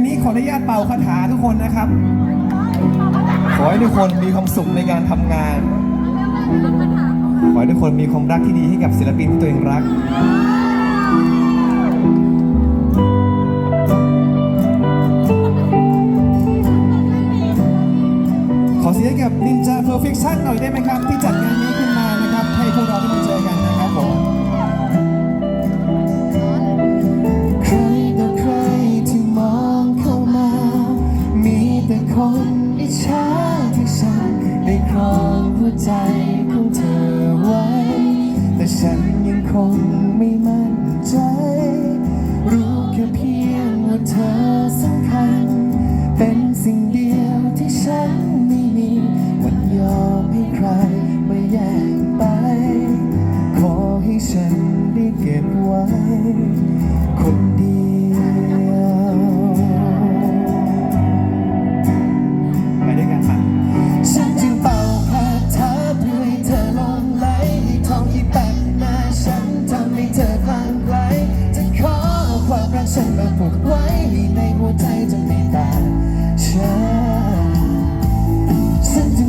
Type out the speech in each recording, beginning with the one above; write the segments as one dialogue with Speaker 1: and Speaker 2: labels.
Speaker 1: งนี้ขออนุญาตเป่าคาถาทุกคนนะครับ ขอให้ทุกคนมีความสุขในการทำงาน ขอให้ทุกคนมีความรักที่ดีให้กับศิลปินที่ตัวเองรัก ขอเสียกับนิน
Speaker 2: จาเพอร์เฟคชั่น
Speaker 1: หน่อยได้ไหมครับ ที่จัดงานนี้ขึ้นมานะครับ ให้พวกเราได้มาเจอกัน 在 มา
Speaker 2: ปลดไว้ในหัวใจจะไม่ตายฉันฉันจะ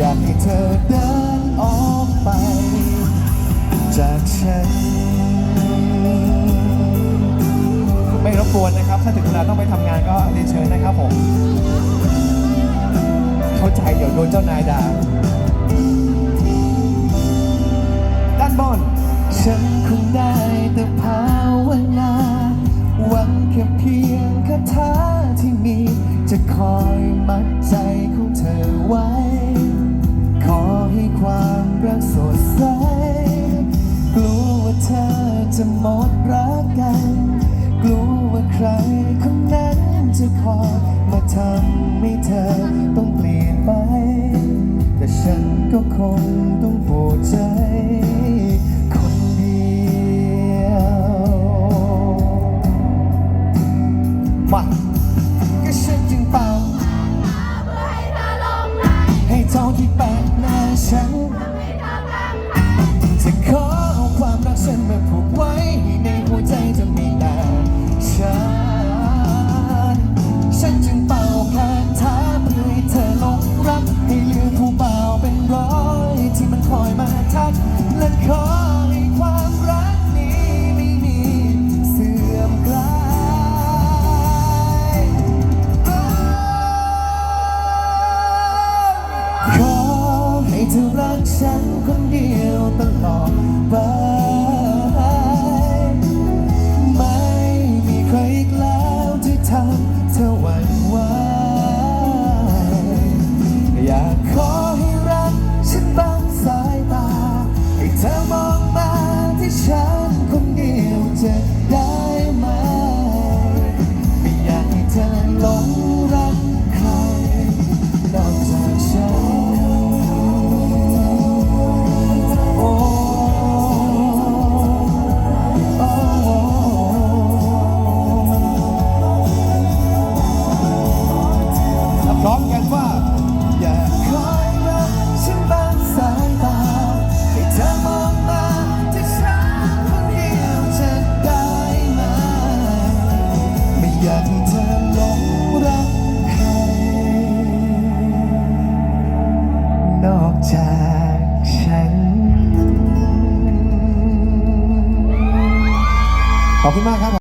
Speaker 2: อยากให้เธอเดินออกไป จากฉัน
Speaker 1: ไม่รบกวนนะครับ ถ้าถึงเวลาต้องไปทำงานก็เรียนเชิญนะครับผม เข้าใจเดี๋ยวโดนเจ้านายด่าด้านบน
Speaker 2: ฉันคงได้แต่ภาวนาหวังแค่เพียงคาถาที่มีจะคอยมัดใจ จะหมดรักกัน กลัวว่าใครคนนั้นจะคอยมาทำให้เธอต้องเปลี่ยน now.
Speaker 1: ขอบคุณมากครับ